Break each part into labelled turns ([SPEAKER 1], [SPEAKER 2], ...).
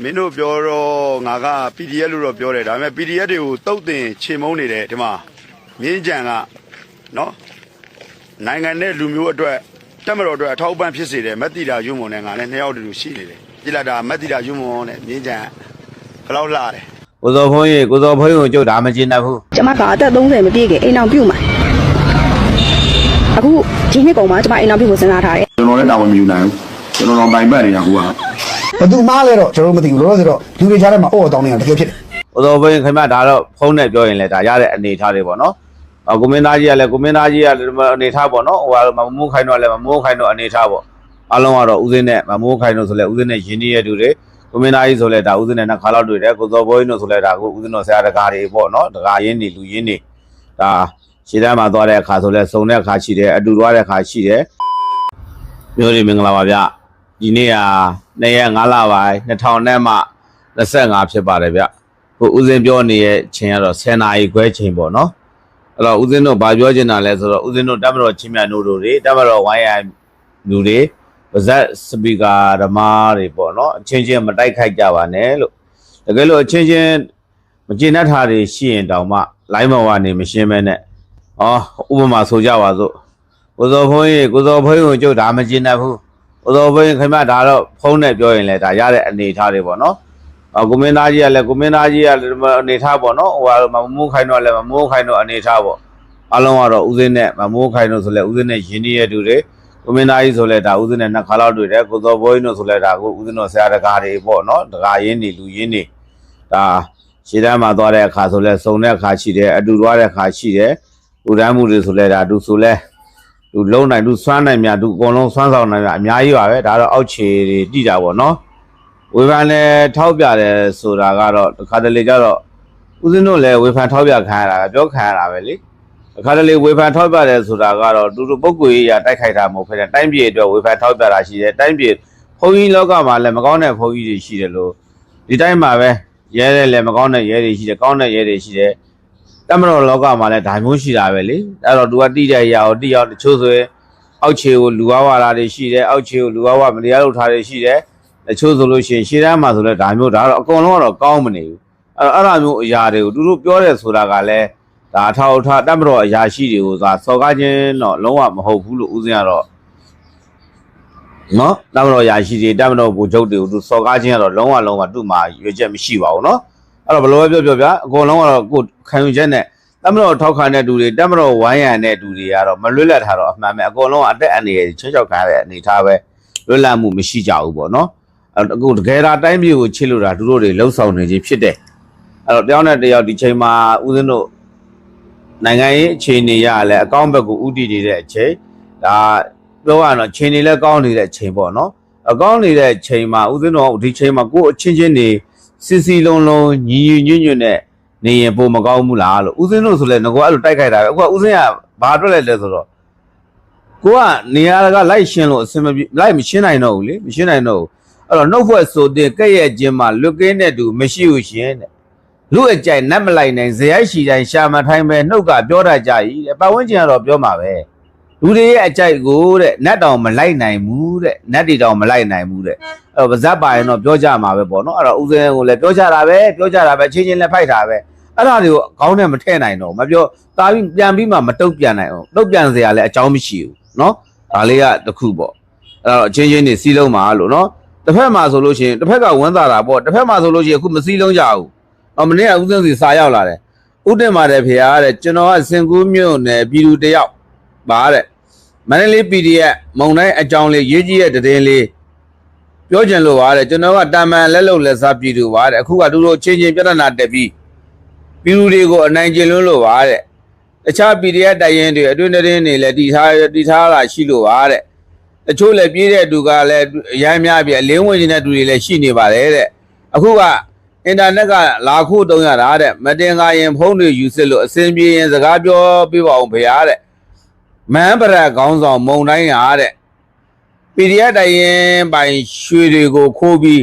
[SPEAKER 1] မင်းတို့ပြောတော့ငါက PDF လို့တော့ပြောတယ်ဒါပေမဲ့ PDF တွေကိုတုတ်တင်ချေမုန်းနေတယ်ဒီမှာမြင်းကြံကနော်နိုင်ငံနဲ့လူမျိုးအတွက်တက်မတော်အတွက်အထောက်အပံ့ဖြစ်စေတယ်မက်တီတာယူမွန်နဲ့ငါလည်းနှစ်ယောက်တူတူရှိနေတယ်ကြည်လာတာမက်တီတာယူမွန်နဲ့မြင်းကြံဘယ်လောက်လှတယ်
[SPEAKER 2] ကိုစောဖုံးရေကိုစောဖုံးကိုကြုတ်ဒါမကျင်တတ်ဘူး
[SPEAKER 3] ကျမကအသက်30မပြည့်ခင်အိမ်အောင်ပြုတ်မှာအခုဒီနှစ်ကုန်မှာကျမအိမ်အောင်ပြုတ်ကိုစဉ်းစားထားတယ်
[SPEAKER 4] ကျွန်တော်လည်းတာဝန်မယူနိုင်ဘူးကျွန်တော်တော့ပိုင်ပတ်နေတာကူက
[SPEAKER 5] ဘသူမားလဲတော့ကျွန်တော်တို့မသိဘူးလို့ဆိုတော့လူတွေကြားထဲမှာအော်တောင်းနေတာတကယ်ဖြစ်တယ်
[SPEAKER 2] ကိုစောဖုံးခင်ဗျဒါတော့ဖုံးနဲ့ပြောရင်လည်းဒါရတဲ့အနေထားတွေပေါ့နော်အကိုမင်းသားကြီးကလည်းကိုမင်းသားကြီးကလည်းအနေထားပေါ့နော်ဟိုကမမိုးခိုင်းတော့လည်းမမိုးခိုင်းတော့အနေထားပေါ့အလုံးကတော့ဦးစင်းနဲ့မမိုးခိုင်းတော့ဆိုလဲဦးစင်းနဲ့ရင်းနှီးရတူတွေကိုမင်းသားကြီးဆိုလဲဒါဦးစင်းနဲ့နှစ်ခါလောက်တွေ့တယ်ကိုစောဖုံးတို့ဆိုလဲဒါကိုဦးစင်းတို့ဆရာတကားတွေပေါ့နော်တကားရင်းနေလူရင်းနေဒါရှင်းတန်းမှာသွားတဲ့အခါဆိုလဲစုံတဲ့အခါရှိတယ်အတူသွားတဲ့အခါရှိတယ်မျိုးတွေမင်္ဂလာပါဗျဒီနေ့က 2ရက်5လပိုင်း2000နဲ့မှ25ဖြစ်ပါတယ်ဗျကိုဦးစင်းပြောနေတဲ့ချိန်ကတော့10နာရီခွဲချိန်ပေါ့နော်အဲ့တော့ဦးစင်းတို့ဗာပြောချင်တာလဲဆိုတော့ဦးစင်းတို့တပ်မတော်ချင်းမြတ်နိုးတို့တွေတပ်မတော်ဝိုင်းရလူတွေဗဇက်စပီကာဓမ္မတွေပေါ့နော်အချင်းချင်းမတိုက်ခိုက်ကြပါနဲ့လို့တကယ်လို့အချင်းချင်းမကျေနပ်တာတွေရှိရင်တောင်မှ line မော်ကနေမရှင်းမဲနဲ့ဩဥပမာဆိုကြပါစို့ကိုစောဖုံးရေကိုစောဖုံးကိုကြုတ်ဒါမကျေနပ်ဘူး ကိုစောဖုံးခင်ဗျဒါတော့ဖုံးနဲ့ပြောရင်လည်းဒါရတဲ့အနေထားတွေပေါ့နော်အကိုမင်းသားကြီးကလည်းကိုမင်းသားကြီးကလည်းအနေထားပေါ့နော်ဟိုကမမိုးခိုင်းတော့လည်းမမိုးခိုင်းတော့အနေထားပေါ့အလုံးကတော့ဦးစင်းနဲ့မမိုးခိုင်းတော့ဆိုလဲဦးစင်းနဲ့ရင်းနှီးရတူတွေကိုမင်းသားကြီးဆိုလဲဒါဦးစင်းနဲ့နှစ်ခါလောက်တွေ့တယ်ကိုစောဘိုးကြီးတို့ဆိုလဲဒါကိုဦးစင်းတို့ဆရာတကားတွေပေါ့နော်တကားရင်းနေလူရင်းနေဒါရှေ့တန်းမှာသွားတဲ့အခါဆိုလဲစုံတဲ့အခါရှိတယ်အတူသွားတဲ့အခါရှိတယ်လူတန်းမှုတွေဆိုလဲဒါသူဆိုလဲ သူလုံးနိုင်သူစွမ်းနိုင်မြသူအကုန်လုံးစွမ်းဆောင်နိုင်မြအများကြီးပါပဲဒါတော့အောက်ခြေတွေတိတာပေါ့နော်ဝေဖန်လည်းထောက်ပြတယ်ဆိုတာကတော့တစ်ခါတလေကျတော့ဦးဇင်းတို့လည်းဝေဖန်ထောက်ပြခံရတာပဲပြောခံရတာပဲလေတစ်ခါတလေဝေဖန်ထောက်ပြတယ်ဆိုတာကတော့တူတူပုဂ္ဂိုလ်ရေးရာတိုက်ခိုက်တာမဟုတ်ဘဲနဲ့တိုင်းပြည်အတွက်ဝေဖန်ထောက်ပြတာရှိတယ်တိုင်းပြည်ဘုန်းကြီးလောကမှာလည်းမကောင်းတဲ့ဘုန်းကြီးတွေရှိတယ်လို့ဒီတိုင်းမှာပဲရဲတယ်လည်းမကောင်းတဲ့ရဲတွေရှိတယ်ကောင်းတဲ့ရဲတွေရှိတယ် တမတော်လောကမှာလည်းဒါမျိုးရှိတာပဲလေအဲ့တော့သူကတိတဲ့အရာကိုတိရောက်တချို့ဆိုရင်အောက်ခြေကိုလူဝါဝါတာတွေရှိတယ်အောက်ခြေကိုလူဝါဝါမတရားလုပ်တာတွေရှိတယ်တချို့ဆိုလို့ရှိရင်ရှေ့တန်းမှာဆိုလဲဒါမျိုးဒါတော့အကုန်လုံးကတော့ကောင်းမနေဘူးအဲ့တော့အဲ့ဒါမျိုးအရာတွေကိုသူတို့ပြောတယ်ဆိုတာကလည်းဒါအထောက်အထားတက်မတော်အရာရှိတွေကိုသာစော်ကားခြင်းတော့လုံးဝမဟုတ်ဘူးလို့ဦးဇင်းကတော့နော်တက်မတော်အရာရှိတွေတက်မတော်ဘူချုပ်တွေကိုသူစော်ကားခြင်းကတော့လုံးဝလုံးဝသူ့မှာရွေချက်မရှိပါဘူးနော် အဲ့တော့ဘယ်လိုပဲပြောပြောဗျာအကုန်လုံးကတော့ကိုယ်ခံယူချက်နဲ့တက်မတော်ထောက်ခံတဲ့သူတွေတက်မတော်ဝိုင်းရံတဲ့သူတွေကတော့မလွတ်လပ်ထားတော့အမှန်ပဲအကုန်လုံးကအသက်အန္တရာယ်ချွတ်ချောက်ခံရတဲ့အနေအထားပဲလွတ်လပ်မှုမရှိကြဘူးပေါ့နော်အဲ့တော့အခုတကယ်ဒါတိုင်းပြည်ကိုချစ်လို့တာသူတို့တွေလှုပ်ဆောင်နေခြင်းဖြစ်တယ်အဲ့တော့တယောက်နဲ့တယောက်ဒီချိန်မှာဦးဇင်းတို့နိုင်ငံရေးအခြေအနေရလဲအကောင့်ဘက်ကိုဥတည်နေတဲ့အချိန်ဒါပြောရတော့ချိန်နေလဲကောင်းနေတဲ့အချိန်ပေါ့နော်အကောင့်နေတဲ့အချိန်မှာဦးဇင်းတို့ဒီချိန်မှာကိုယ်အချင်းချင်းနေ စစ်စီလုံးလုံးညီညီညွတ်ညွတ်နဲ့နေရင်ပုံမကောင်းဘူးလားလို့ဦးဇင်းတို့ဆိုလဲငကောအဲ့လိုတိုက်ခိုက်တာပဲအခုကဦးဇင်းကဘာအတွက်လဲလဲဆိုတော့ကိုကနေရာကလိုက်ရှင်းလို့အစင်မပြေလိုက်မရှင်းနိုင်တော့ဘူးလေမရှင်းနိုင်တော့ဘူးအဲ့တော့နှုတ်ဖွဲ့ဆိုတဲ့ကဲ့ရဲ့ခြင်းမှာလွတ်ကင်းတဲ့သူမရှိဘူးရှင်တဲ့လူအကြိုက်နတ်မလိုက်နိုင်ဇယိုက်ရှိတိုင်းရှာမထိုင်းပဲနှုတ်ကပြောတတ်ကြ၏တဲ့ပတ်ဝန်းကျင်ကတော့ပြောမှာပဲ လူတွေရဲ့အကြိုက်ကိုတဲ့နတ်တောင်မလိုက်နိုင်ဘူးတဲ့နတ်တွေတောင်မလိုက်နိုင်ဘူးတဲ့အဲ့တော့ဗဇက်ပါရင်တော့ပြောကြမှာပဲပေါ့နော်အဲ့တော့ဦးစင်းကိုလည်းပြောကြတာပဲပြောကြတာပဲချင်းချင်းလည်းဖိုက်တာပဲအဲ့ဒါတွေကိုခေါင်းနဲ့မထည့်နိုင်တော့ဘူးမပြောတာပြီးပြန်ပြီးမှမတုတ်ပြန်နိုင်အောင်တုတ်ပြန်စရာလည်းအကြောင်းမရှိဘူးနော်ဒါလေးကတစ်ခုပေါ့အဲ့တော့အချင်းချင်းနေစီးလုံးမှာလို့နော်တစ်ဖက်မှာဆိုလို့ရှိရင်တစ်ဖက်ကဝန်းသာတာပေါ့တစ်ဖက်မှာဆိုလို့ရှိရင်အခုမစည်းလုံးကြဘူး။အော်မနေ့ကဦးစင်းစီစာရောက်လာတယ်။ဦးတင်ပါတယ်ဖေဟာတဲ့ကျွန်တော်ကစင်ကူးမြို့နယ်ပြည်သူတယောက်ပါတဲ့။ မန္တလေး PDF မုံတိုင်းအကြောင်းလေးရေးကြီးတဲ့တည်င်းလေးပြောချင်လို့ပါတဲ့ကျွန်တော်ကတာမန်လက်လုံလက်စားပြည်သူပါတဲ့အခုကသူတို့ချင်းချင်းပြဿနာတက်ပြီးပြည်သူတွေကိုအနိုင်ကျင့်လို့လို့ပါတဲ့တခြား PDF တိုင်ရင်တွေအတွင်းတင်းတွေလည်းတည်ထားတည်ထားလာရှိလို့ပါတဲ့တချို့လည်းပြေးတဲ့သူကလည်းအရမ်းများပြီအလင်းဝင်နေတဲ့သူတွေလည်းရှိနေပါတယ်တဲ့အခုကအင်တာနက်ကလာခုတုံးရတာတဲ့မတင်ကားရင်ဖုန်းတွေယူစစ်လို့အစင်ပြေရင်စကားပြောပြပါအောင်ဖေရတဲ့ မန်းပရက်ခေါင်းဆောင်မုံတိုင်းရတဲ့ PDF တိုင်ရင်ပိုင်ရွှေတွေကိုခိုးပြီး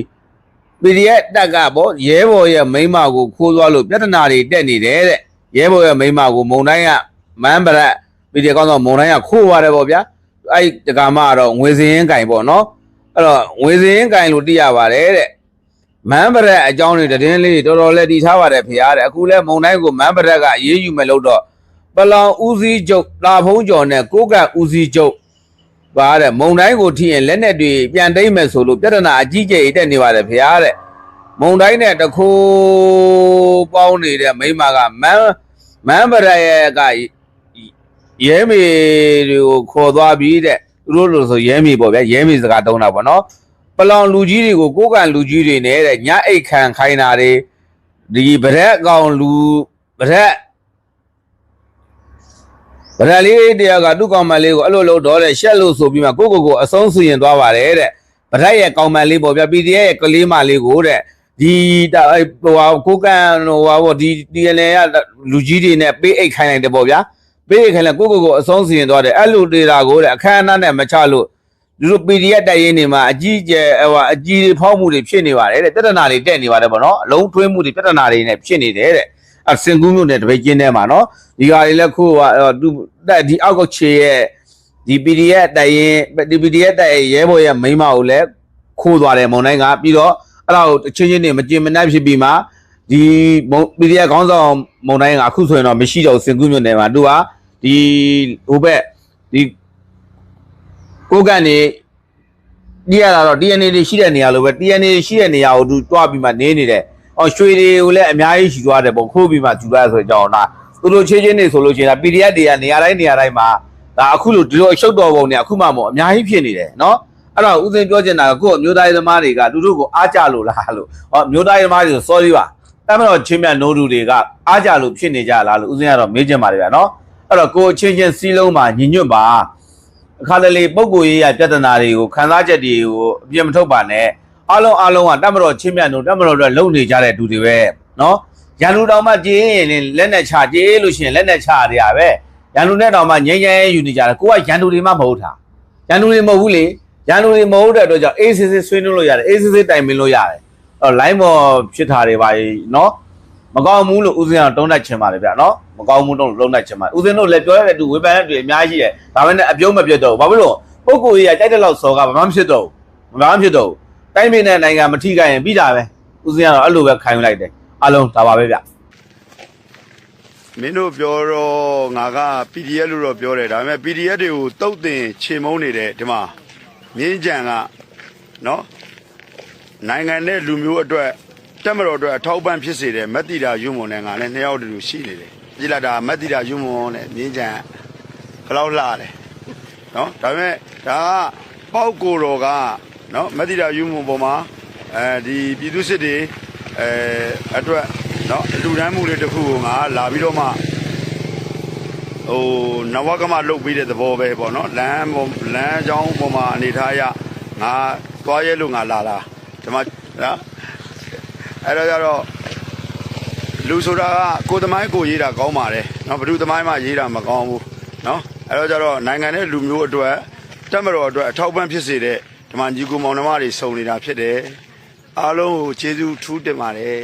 [SPEAKER 2] PDF တက်ကပေါ့ရဲဘော်ရဲ့မိန်းမကိုခိုးသွားလို့ပြဿနာတွေတက်နေတယ်တဲ့ရဲဘော်ရဲ့မိန်းမကိုမုံတိုင်းကမန်းပရက် PDF ခေါင်းဆောင်မုံတိုင်းကခိုးသွားတယ်ပေါ့ဗျာအဲ့ဒီတက္ကမကတော့ငွေစင်းရင်ကင်ပေါ့နော်အဲ့တော့ငွေစင်းရင်ကင်လို့သိရပါတယ်တဲ့မန်းပရက်အကြောင်းတွေတည်င်းလေးတွေတော်တော်လေးတည်ထားပါတယ်ဖေရတယ်အခုလဲမုံတိုင်းကိုမန်းပရက်ကအရေးယူမယ်လို့တော့ ပလောင်ဦးစီးချုပ်တာဖုံးကျော်နဲ့ကိုကန့်ဦးစီးချုပ်ပါတဲ့မုံတိုင်းကိုထိရင်လက်နဲ့တွေပြန်တိမ့်မယ်ဆိုလို့ပြဿနာအကြီးကျယ်တက်နေပါတယ်ဖေရတဲ့မုံတိုင်းနဲ့တခိုးပေါင်းနေတဲ့မိန်းမကမန်းမန်းပရက်ရဲ့ကရဲမေတွေကိုခေါ်သွားပြီးတဲ့သူတို့လို့ဆိုရဲမေပေါ့ဗျာရဲမေစကားတုံးတာပေါ့နော်ပလောင်လူကြီးတွေကိုကိုးကန်လူကြီးတွေနဲ့တဲ့ညအိတ်ခံခိုင်းတာတွေဒီဗရက်ကောင်လူဗရက် ဗရက်လေးတရားကသူ့ကောင်မလေးကိုအဲ့လိုလို့တော့တဲ့ရှက်လို့ဆိုပြီးမှကိုကိုကိုအဆုံးစီရင်သွားပါတယ်တဲ့ဗရက်ရဲ့ကောင်မလေးပေါ့ဗျာ PDF ရဲ့ကလေးမလေးကိုတဲ့ဒီတာဟိုဟာကိုးကန်ဟိုဟာပေါ့ဒီ DNA ကလူကြီးတွေနဲ့ပေးအိတ်ခိုင်းလိုက်တယ်ပေါ့ဗျာပေးအိတ်ခိုင်းလိုက်ကိုကိုကိုအဆုံးစီရင်သွားတယ်အဲ့လိုဒေတာကိုတဲ့အခမ်းအနားနဲ့မချလို့သူတို့ PDF တိုက်ရင်နေမှာအကြီးကျယ်ဟိုအကြီးဖောက်မှုတွေဖြစ်နေပါတယ်တဲ့ပြဿနာတွေတက်နေပါတယ်ပေါ့နော်အလုံးထွေးမှုတွေပြဿနာတွေနဲ့ဖြစ်နေတယ်တဲ့ အစင်ကူးမျိုးနဲ့တပိတ်ကျင်းထဲမှာနော်ဒီဟာတွေလည်းခုဟိုသူတက်ဒီအောက်ကောက်ချေရဲ့ဒီ PDF တိုက်ရင်ဒီ PDF တိုက်ရင်ရဲဘော်ရဲ့မိန်းမကိုလည်းခိုးသွားတယ်မုံတိုင်းကပြီးတော့အဲ့ဒါကိုအချင်းချင်းနေမကျင်မနှက်ဖြစ်ပြီးမှဒီမုံ PDF ခေါင်းဆောင်မုံတိုင်းကအခုဆိုရင်တော့မရှိတော့ဘူးစင်ကူးမျိုးနယ်မှာသူကဒီဟိုဘက်ဒီကိုကနေတည်ရတာတော့ DNA တွေရှိတဲ့နေရာလိုပဲ DNA ရှိတဲ့နေရာကိုသူတွားပြီးမှနေနေတယ်။ အော်ရွှေတွေကိုလည်းအများကြီးရှိသွားတယ်ပေါ့ခိုးပြီးမှယူသွားဆိုကြအောင်လား။သူတို့ချင်းချင်းနေဆိုလို့ရှိရင်ဒါ PDF တွေကနေရာတိုင်းနေရာတိုင်းမှာဒါအခုလိုဒီလိုအရှုပ်တော်ပုံတွေအခုမှမို့အများကြီးဖြစ်နေတယ်နော်။အဲ့တော့ဦးစင်ပြောချင်တာကကိုယ့်အမျိုးသားရေးသမားတွေကသူတို့ကိုအားကြလို့လားလို့။ဟောအမျိုးသားရေးသမားတွေဆို sorry ပါ။တမန်တော်ချင်းမြတ်နိုးသူတွေကအားကြလို့ဖြစ်နေကြလားလို့ဦးစင်ကတော့မေးချင်ပါတယ်ဗျာနော်။အဲ့တော့ကိုယ်ချင်းချင်းစီးလုံးမှာညီညွတ်ပါ။အခါတလေပုံကိုရေးရပြဿနာတွေကိုခန်းစားချက်တွေကိုအပြစ်မထုတ်ပါနဲ့ အားလုံးအားလုံးကတတ်မတော်ချင်းမြတ်တို့တတ်မတော်တို့လုံနေကြတဲ့သူတွေပဲနော်ရန်လူတော်မှကြေးရင်လက်နဲ့ချကြေးလို့ရှိရင်လက်နဲ့ချရရပဲရန်လူနဲ့တော်မှငြိမ်းချမ်းယူနေကြတယ်ကိုကရန်လူတွေမှမဟုတ်တာရန်လူတွေမဟုတ်ဘူးလေရန်လူတွေမဟုတ်တဲ့အတွက်ကြောင့်အေးစစ်စစ်ဆွေးနွေးလို့ရတယ်အေးစစ်စစ်တိုင်ပင်လို့ရတယ်အော် line ပေါ်ဖြစ်တာတွေပါနော်မကောင်းဘူးလို့ဦးစင်းကတုံးတတ်ချင်ပါတယ်ဗျနော်မကောင်းဘူးတော့လုံးတတ်ချင်ပါတယ်ဦးစင်းတို့လည်းပြောရတဲ့သူဝေဖန်တဲ့သူအများကြီးရဲ့ဒါပေမဲ့အပြုံးမပြတ်တော့ဘူးဘာဖြစ်လို့ပုဂ္ဂိုလ်ကြီးကကြိုက်တဲ့လောက်စော်ကဘာမှမဖြစ်တော့ဘူးဘာမှမဖြစ်တော့ဘူး တိုင်းပြည်နဲ့နိုင်ငံမထိခိုက်ရင်ပြီးတာပဲဦးစင်းကတော့အဲ့လိုပဲခံယူလိုက်တယ်အလုံးဒါပါပဲဗျ
[SPEAKER 1] မင်းတို့ပြောတော့ငါက PDF လို့တော့ပြောတယ်ဒါပေမဲ့ PDF တွေကိုတုတ်တင်ချေမုန်းနေတယ်ဒီမှာမြင်းကြံကနော်နိုင်ငံနဲ့လူမျိုးအတွက်တက်မတော်အတွက်အထောက်ပံ့ဖြစ်စေတယ်မက်တီတာယူမွန်နဲ့ငါလည်းနှစ်ယောက်တူတူရှိနေတယ်ကြည်လာတာမက်တီတာယူမွန်နဲ့မြင်းကြံဘယ်လောက်လှတယ်နော်ဒါပေမဲ့ဒါကပေါက်ကိုတော်က နော်မက်တီတာယူမွန်ပေါ်မှာအဲဒီပြည်သူစစ်တွေအဲအတွက်နော်အလူတန်းမှုတွေတစ်ခုကိုငါလာပြီးတော့မှဟိုနဝကမလုတ်ပြီးတဲ့သဘောပဲပေါ့နော်လမ်းပေါ်လမ်းကြောင်းပေါ်မှာအနေထားရငါသွားရဲလို့ငါလာတာဒီမှာနော်အဲ့တော့ကြတော့လူဆိုတာကကိုယ်သမိုင်းကိုရေးတာကောင်းပါတယ်နော်ဘ누구သမိုင်းမှရေးတာမကောင်းဘူးနော်အဲ့တော့ကြတော့နိုင်ငံနဲ့လူမျိုးအတွက်တက်မတော်အတွက်အထောက်ပံ့ဖြစ်စေတဲ့ ဒီမှာညီကိုမောင်နှမတွေစုံနေတာဖြစ်တယ်အားလုံးကိုကျေးဇူးထူးတင်ပါတယ်